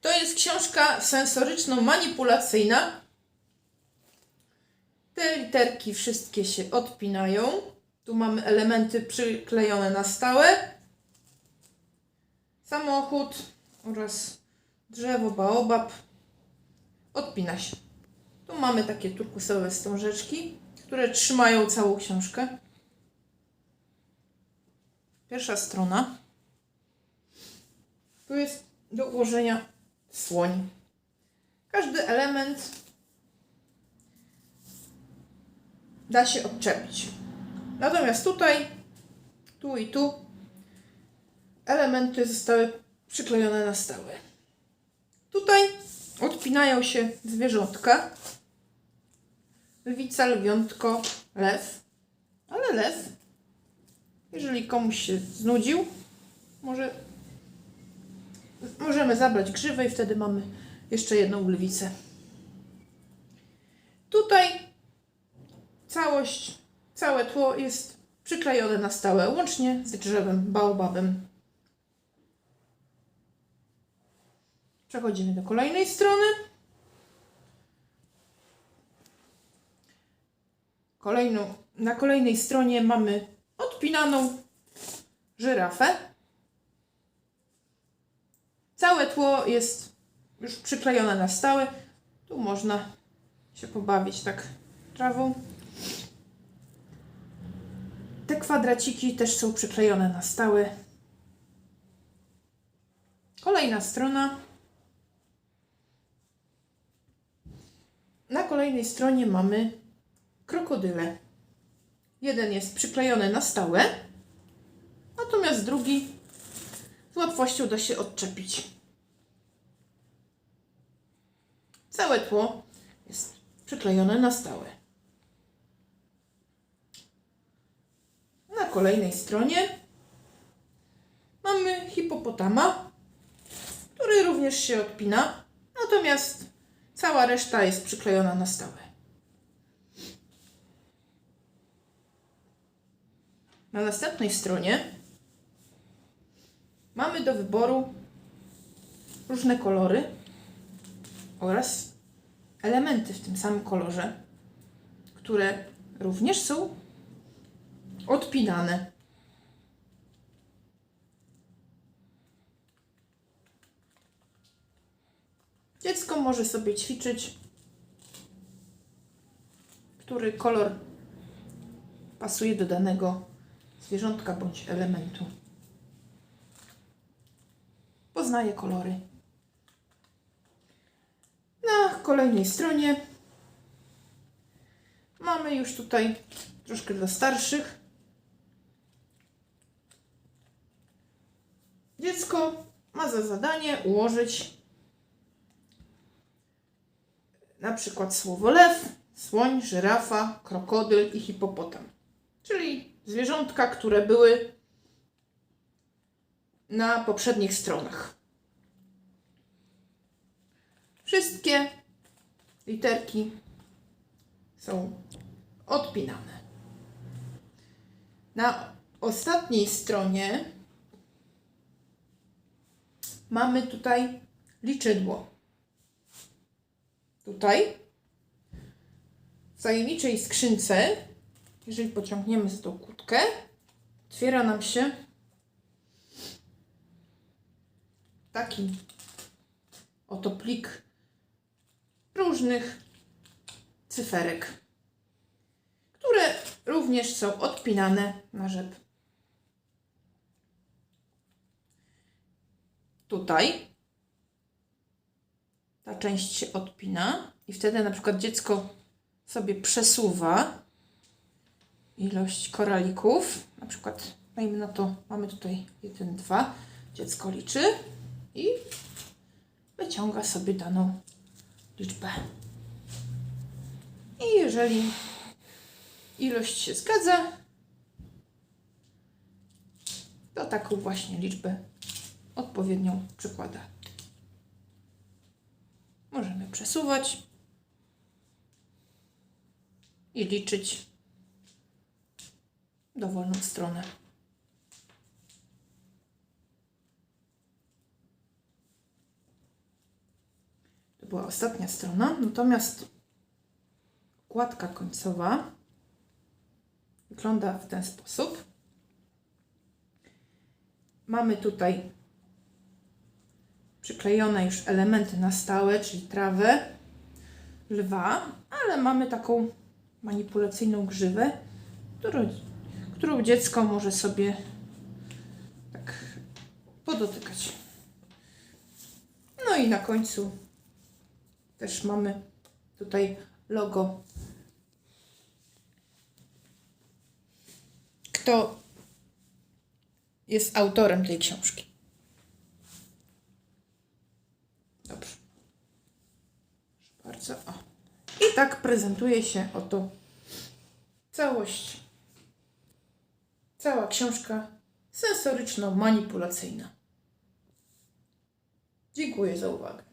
To jest książka sensoryczno-manipulacyjna. Te literki wszystkie się odpinają. Tu mamy elementy przyklejone na stałe. Samochód oraz drzewo, baobab. Odpina się. Tu mamy takie turkusowe wstążeczki, które trzymają całą książkę. Pierwsza strona. Tu jest do ułożenia słoń. Każdy element da się odczepić. Natomiast tutaj, tu i tu elementy zostały przyklejone na stałe. Tutaj odpinają się zwierzątka. Lwica, lwiątko, lew. Ale lew, jeżeli komuś się znudził, może możemy zabrać grzywę i wtedy mamy jeszcze jedną lwicę. Tutaj całość, całe tło jest przyklejone na stałe, łącznie z drzewem, baobabem. Przechodzimy do kolejnej strony. Kolejną, na kolejnej stronie mamy odpinaną żyrafę. Całe tło jest już przyklejone na stałe. Tu można się pobawić tak trawą. Te kwadraciki też są przyklejone na stałe. Kolejna strona. Na kolejnej stronie mamy krokodyle. Jeden jest przyklejony na stałe, natomiast drugi łatwością da się odczepić. Całe tło jest przyklejone na stałe. Na kolejnej stronie mamy hipopotama, który również się odpina, natomiast cała reszta jest przyklejona na stałe. Na następnej stronie mamy do wyboru różne kolory oraz elementy w tym samym kolorze, które również są odpinane. Dziecko może sobie ćwiczyć, który kolor pasuje do danego zwierzątka bądź elementu. Poznaje kolory. Na kolejnej stronie mamy już tutaj troszkę dla starszych. Dziecko ma za zadanie ułożyć na przykład słowo lew, słoń, żyrafa, krokodyl i hipopotam. Czyli zwierzątka, które były na poprzednich stronach. Wszystkie literki są odpinane. Na ostatniej stronie mamy tutaj liczydło. Tutaj w tajemniczej skrzynce, jeżeli pociągniemy za tą kłódkę, otwiera nam się taki oto plik różnych cyferek, które również są odpinane na rzep. Tutaj ta część się odpina i wtedy na przykład dziecko sobie przesuwa ilość koralików. Na przykład, dajmy na to, mamy tutaj 1, 2. Dziecko liczy i wyciąga sobie daną liczbę. I jeżeli ilość się zgadza, to taką właśnie liczbę odpowiednią przykłada. Możemy przesuwać i liczyć dowolną stronę. Była ostatnia strona. Natomiast okładka końcowa wygląda w ten sposób. Mamy tutaj przyklejone już elementy na stałe, czyli trawę, lwa, ale mamy taką manipulacyjną grzywę, którą, którą dziecko może sobie tak podotykać. No i na końcu też mamy tutaj logo. Kto jest autorem tej książki? Dobrze. Proszę Bardzo. O. I tak prezentuje się oto całość. Cała książka sensoryczno-manipulacyjna. Dziękuję za uwagę.